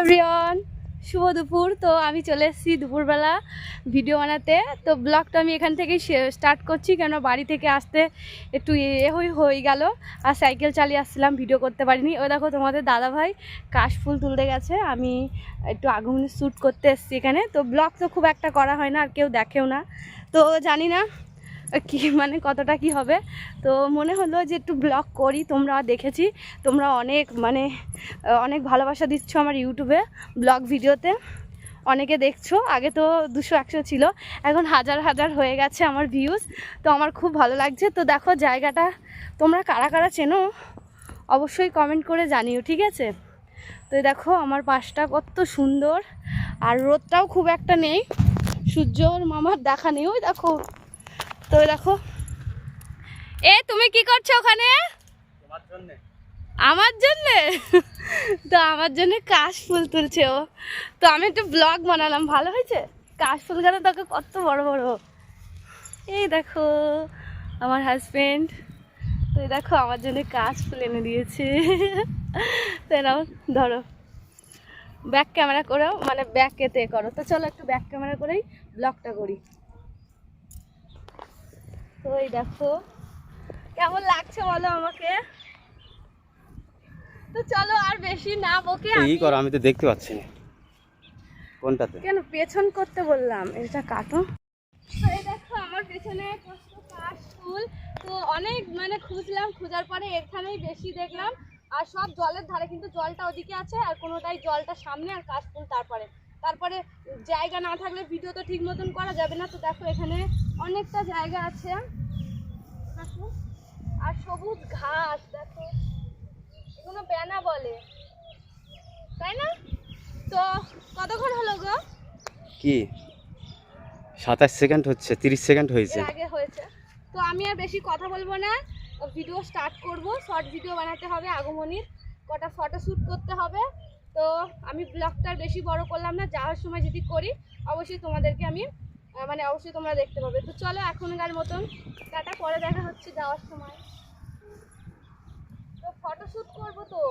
Everyone শুভ দুপুর। তো আমি চলে এসেছি দুপুরবেলা ভিডিও বানাতে। তো ব্লগটা আমি এখান থেকেই স্টার্ট করছি কেন বাড়ি থেকে আসতে একটু এ হয়ে হয়ে গেল। আর সাইকেল চালিয়ে আসছিলাম ভিডিও করতে পারিনি। ও দেখো তোমাদের দাদা ভাই কাশফুল তুলতে গেছে। আমি একটু আগমনী শ্যুট করতে এসেছি এখানে। তো ব্লগ তো খুব একটা করা হয় না, আর কেউ দেখেও না। তো জানি না কি মানে কতটা কি হবে? তো মনে হলো যে একটু ব্লগ করি, তোমরা দেখেছি। তোমরা অনেক মানে অনেক ভালোবাসা দিচ্ছ আমার ইউটিউবে ব্লগ ভিডিওতে অনেকে দেখছ, আগে তো দুশো একশো ছিল, এখন হাজার হাজার হয়ে গেছে আমার ভিউজ তো আমার খুব ভালো লাগছে। তো দেখো জায়গাটা, তোমরা কারা কারা চেনো? অবশ্যই কমেন্ট করে জানিও, ঠিক আছে? তো দেখো, আমার পাশটা কত সুন্দর। আর রোদটাও খুব একটা নেই। সূর্যর মামার দেখা নেই, ওই দেখো। তো দেখো। এ তুমি কি করছ ওখানে? আমার জন্যে? তো আমার জন্য কাশ ফুল তুলছে ও। তো আমি একটু ব্লগ বানালাম ভালো হয়েছে? কাশ ফুল গাছ দেখো কত বড় বড়। এই দেখো আমার হাজবেন্ড তো এই দেখো আমার জন্য কাশ ফুল এনে দিয়েছে। তো নাও ধরো। ব্যাক ক্যামেরা করো মানে ব্যাক এতে করো। তো চলো একটু ব্যাক ক্যামেরা করেই ব্লগটা করি। তো এই দেখো কেমন লাগছে বলো আমাকে? তো চলো আর বেশি না বকে এই আমি করো আমি তো দেখতে পাচ্ছি না। কোনটাতে? কেন পেছন করতে বললাম এটা কাটো। এই দেখো আমার পেছনে কাশ ফুল। তো অনেক মানে খুঁজলাম খোঁজার পরে এখানেই বেশি দেখলাম। আর সব জলের ধারে কিন্তু জলটা ওদিকে আছে আর কোনোটাই জলটা সামনে আর কাশ ফুল তারপরে। তারপরে জায়গা না থাকলে ভিডিও তো ঠিক মতন করা যাবে না। তো দেখো এখানে অনেকটা জায়গা আছে। দেখো। আর সবুজ ঘাস দেখো। এগুলো বেনা বলে। তাই না? তো কতক্ষণ হলো গো? কি? সাতাশ সেকেন্ড হচ্ছে তিরিশ সেকেন্ড হয়েছে। আগে হয়েছে। তো আমি আর বেশি কথা বলব না। ভিডিও স্টার্ট করব। শর্ট ভিডিও বানাতে হবে আগমনীর। কটা ফটো শ্যুট করতে হবে। আমি ব্লগটা আর বেশি বড় করলাম না, যাওয়ার সময় যদি করি, অবশ্যই তোমাদেরকে আমি মানে অবশ্যই তোমরা দেখতে পাবে। তো চলো এখনকার মতন, টাটা, পরে দেখা হচ্ছে যাওয়ার সময়। তো ফটোশ্যুট করব তো।